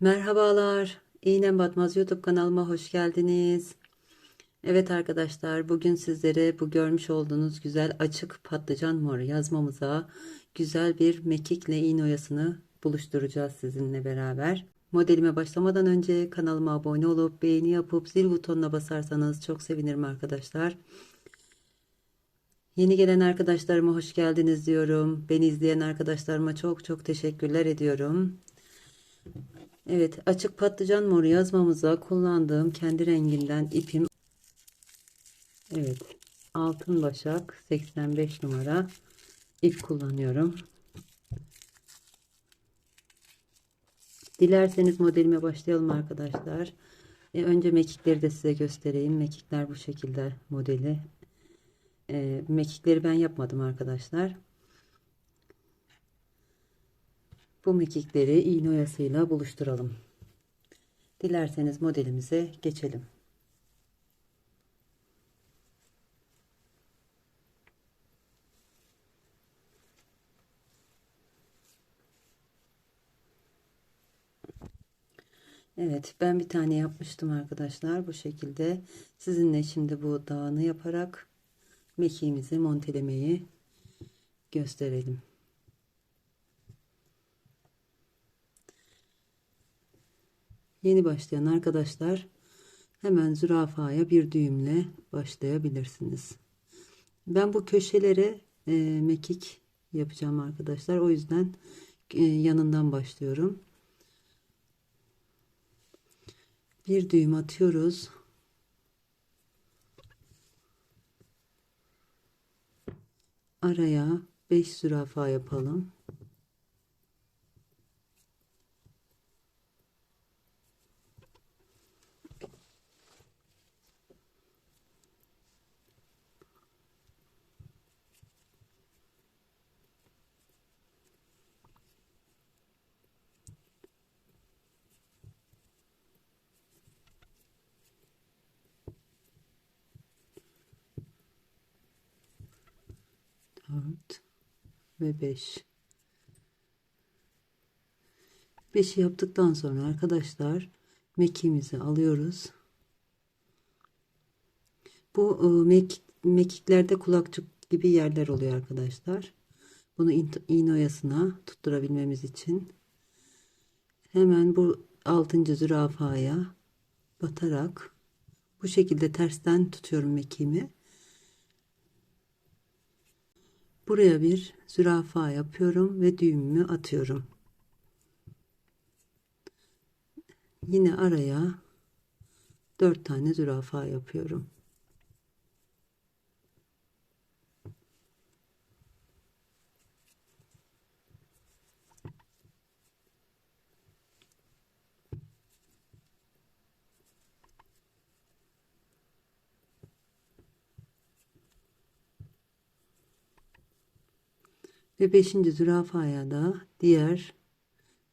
Merhabalar, İğnem Batmaz YouTube kanalıma hoş geldiniz. Evet arkadaşlar, bugün sizlere bu görmüş olduğunuz güzel açık patlıcan mor yazmamıza güzel bir mekikle iğne oyasını buluşturacağız sizinle beraber. Modelime başlamadan önce kanalıma abone olup beğeni yapıp zil butonuna basarsanız çok sevinirim arkadaşlar. Yeni gelen arkadaşlarıma hoş geldiniz diyorum. Beni izleyen arkadaşlarıma çok çok teşekkürler ediyorum. Evet açık patlıcan moru yazmamıza kullandığım kendi renginden ipim Evet altın başak 85 numara ip kullanıyorum. Dilerseniz modelime başlayalım arkadaşlar. E, önce mekikleri de size göstereyim. Mekikler bu şekilde modeli. E, mekikleri ben yapmadım arkadaşlar. Bu mekikleri iğne oyasıyla buluşturalım. Dilerseniz modelimize geçelim. Evet ben bir tane yapmıştım arkadaşlar bu şekilde sizinle şimdi bu dağını yaparak mekiğimizi montelemeyi gösterelim. Yeni başlayan arkadaşlar hemen zürafaya bir düğümle başlayabilirsiniz. Ben bu köşelere e, mekik yapacağım arkadaşlar. O yüzden e, yanından başlıyorum. Bir düğüm atıyoruz. Araya 5 zürafa yapalım. Ve beş. Beşi yaptıktan sonra arkadaşlar mekiğimizi alıyoruz. Bu e, mek, mekiklerde kulakçık gibi yerler oluyor arkadaşlar. Bunu iğne oyasına tutturabilmemiz için hemen bu 6. zürafaya batarak bu şekilde tersten tutuyorum mekiğimi. Buraya bir zürafa yapıyorum ve düğümümü atıyorum. Yine araya 4 tane zürafa yapıyorum. Ve beşinci zürafaya da diğer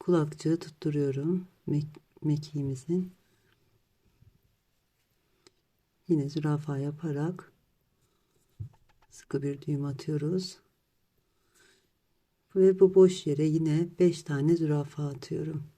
kulakçığı tutturuyorum. Mek mekiğimizin. Yine zürafa yaparak sıkı bir düğüm atıyoruz. Ve bu boş yere yine 5 tane zürafa atıyorum.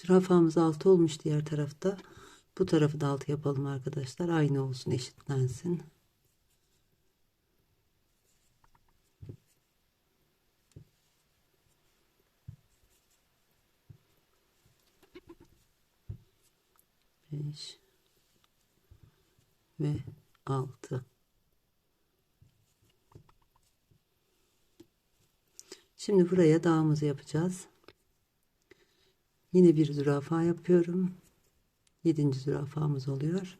Zürafamız altı olmuş diğer tarafta. Bu tarafı da altı yapalım arkadaşlar. Aynı olsun eşitlensin. Beş ve altı. Şimdi buraya dağımızı yapacağız. Yine bir zürafa yapıyorum. Yedinci zürafamız oluyor.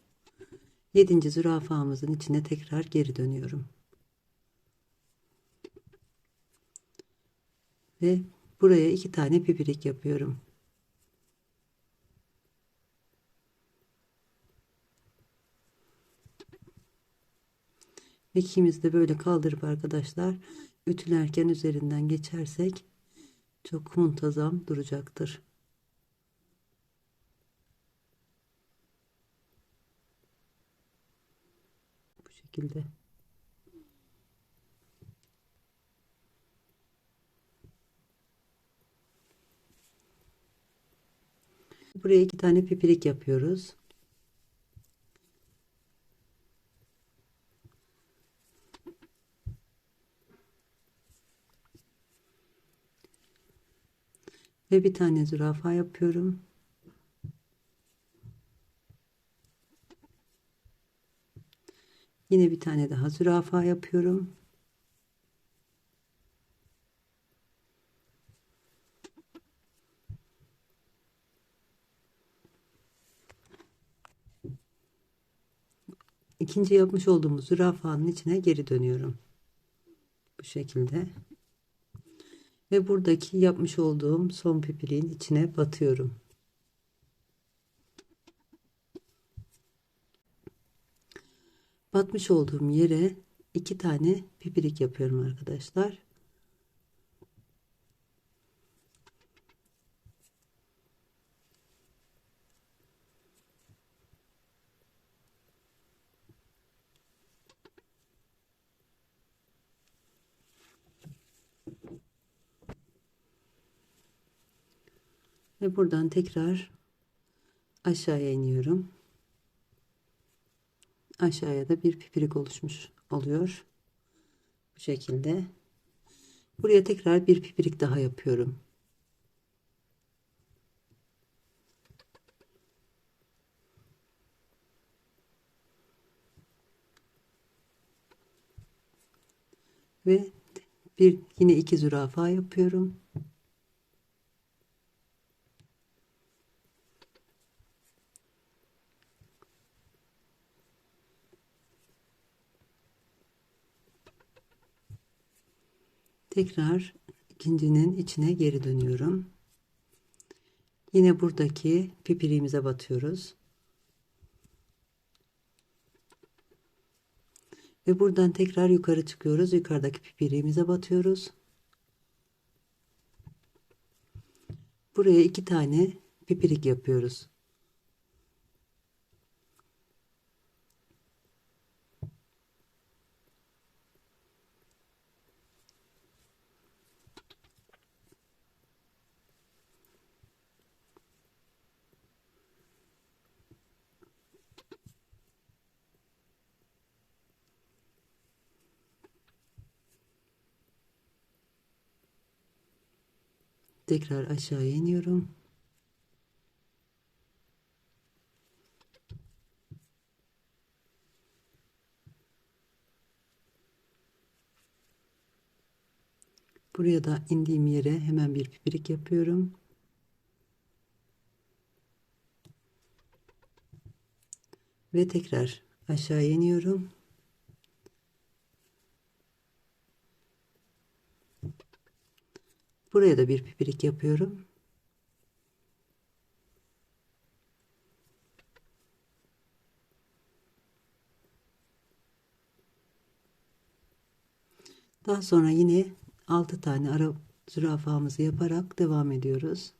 Yedinci zürafamızın içine tekrar geri dönüyorum. Ve buraya iki tane pipirik yapıyorum. İkimiz de böyle kaldırıp arkadaşlar ütülerken üzerinden geçersek çok muntazam duracaktır. Bu şekilde. Buraya iki tane pipirik yapıyoruz. Ve bir tane zürafa yapıyorum. Yine bir tane daha zürafa yapıyorum. İkinci yapmış olduğumuz zürafanın içine geri dönüyorum. Bu şekilde. Ve buradaki yapmış olduğum son pipiriğin içine batıyorum. Batmış olduğum yere iki tane pipirik yapıyorum arkadaşlar. Ve buradan tekrar aşağıya iniyorum. Aşağıya da bir pipirik oluşmuş oluyor. Bu şekilde. Buraya tekrar bir pipirik daha yapıyorum. Ve bir yine iki zürafa yapıyorum. Tekrar ikincinin içine geri dönüyorum. Yine buradaki pipiriğimize batıyoruz. Ve buradan tekrar yukarı çıkıyoruz. Yukarıdaki pipiriğimize batıyoruz. Buraya iki tane pipirik yapıyoruz. Tekrar aşağıya iniyorum. Buraya da indiğim yere hemen bir pipirik yapıyorum. Ve tekrar aşağı iniyorum. Buraya da bir pipirik yapıyorum. Daha sonra yine 6 tane ara zürafamızı yaparak devam ediyoruz.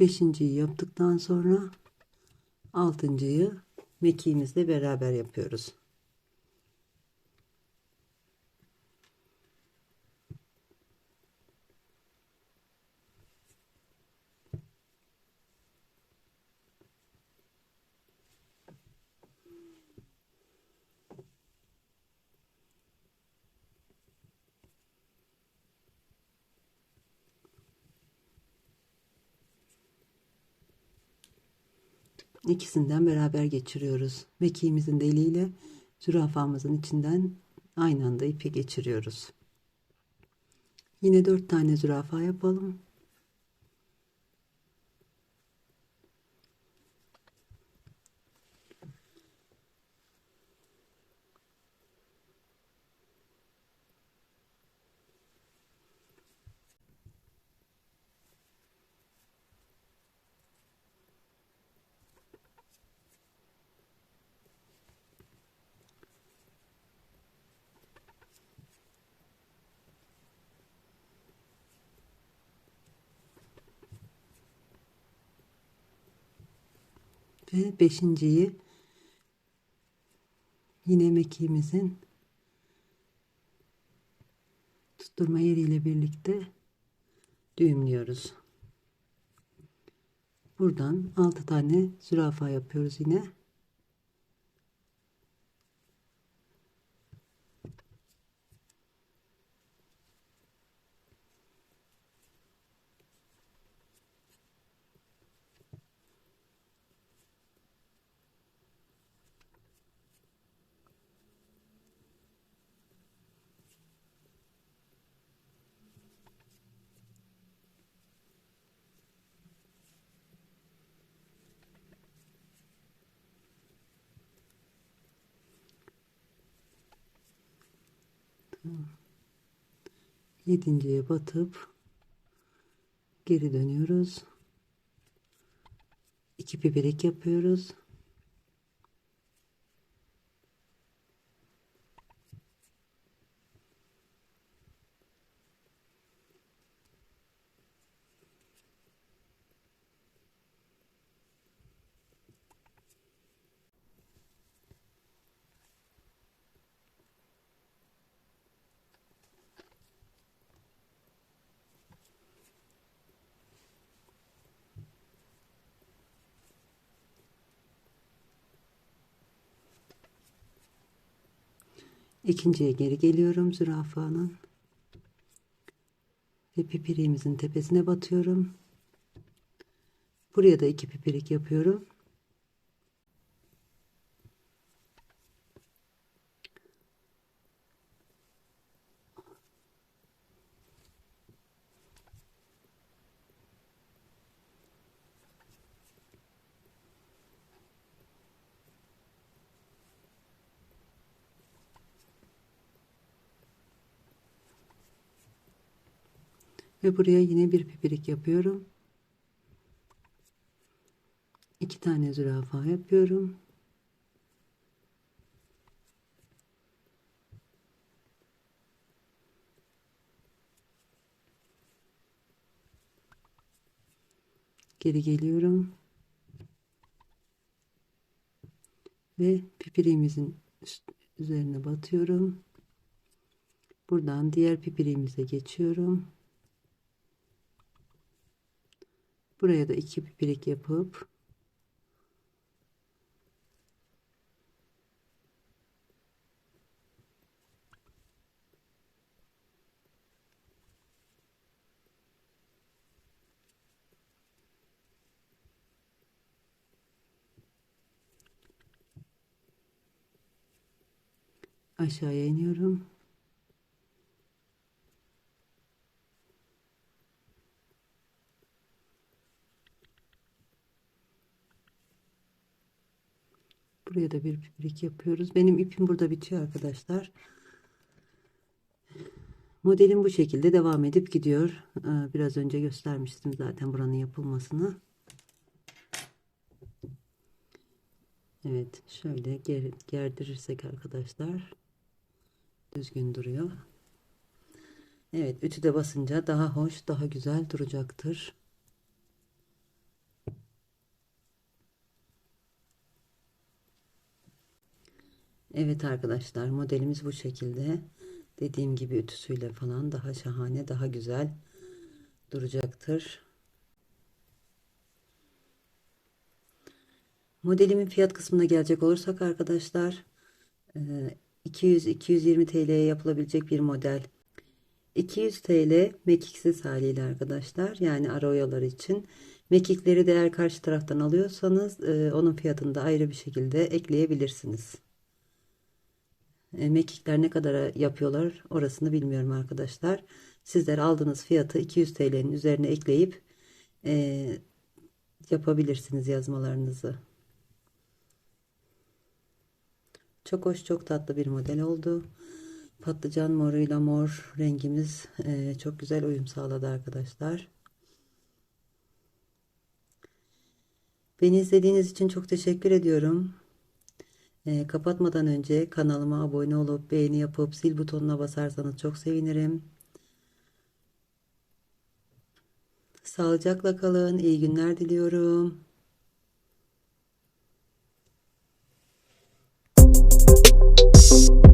Beşinciyi yaptıktan sonra altıncıyı mekiğimizle beraber yapıyoruz. İkisinden beraber geçiriyoruz. Mekiğimizin deliğiyle zürafamızın içinden aynı anda ipi geçiriyoruz. Yine dört tane zürafa yapalım. Ve beşinciyi yine mekiğimizin tutturma yeriyle birlikte düğümlüyoruz. Buradan 6 tane zürafa yapıyoruz yine. Yedinciye batıp geri dönüyoruz. İki pipirik yapıyoruz. İkinciye geri geliyorum zürafanın. Ve pipiriğimizin tepesine batıyorum. Buraya da iki pipirik yapıyorum. Ve buraya yine bir pipirik yapıyorum. İki tane zürafa yapıyorum. Geri geliyorum. Ve pipiriğimizin üzerine batıyorum. Buradan diğer pipiriğimize geçiyorum. Buraya da iki pipirik yapıp aşağıya iniyorum. Buraya da bir pipirik yapıyoruz. Benim ipim burada bitiyor arkadaşlar. Modelim bu şekilde devam edip gidiyor. Ee, biraz önce göstermiştim zaten buranın yapılmasını. Evet şöyle ger gerdirirsek arkadaşlar düzgün duruyor. Evet ütüde basınca daha hoş daha güzel duracaktır. Evet arkadaşlar modelimiz bu şekilde. Dediğim gibi ütüsüyle falan daha şahane daha güzel duracaktır. Modelimin fiyat kısmına gelecek olursak arkadaşlar 200-220 TL'ye yapılabilecek bir model. 200 TL mekiksiz haliyle arkadaşlar yani ara oyalar için. Mekikleri de eğer karşı taraftan alıyorsanız e, onun fiyatını da ayrı bir şekilde ekleyebilirsiniz. E, mekikler ne kadar yapıyorlar orasını bilmiyorum arkadaşlar. Sizler aldığınız fiyatı 200 TL'nin üzerine ekleyip e, yapabilirsiniz yazmalarınızı. Çok hoş çok tatlı bir model oldu. Patlıcan moruyla mor rengimiz e, çok güzel uyum sağladı arkadaşlar. Beni izlediğiniz için çok teşekkür ediyorum. E, kapatmadan önce kanalıma abone olup beğeni yapıp zil butonuna basarsanız çok sevinirim. Sağlıcakla kalın. İyi günler diliyorum. Müzik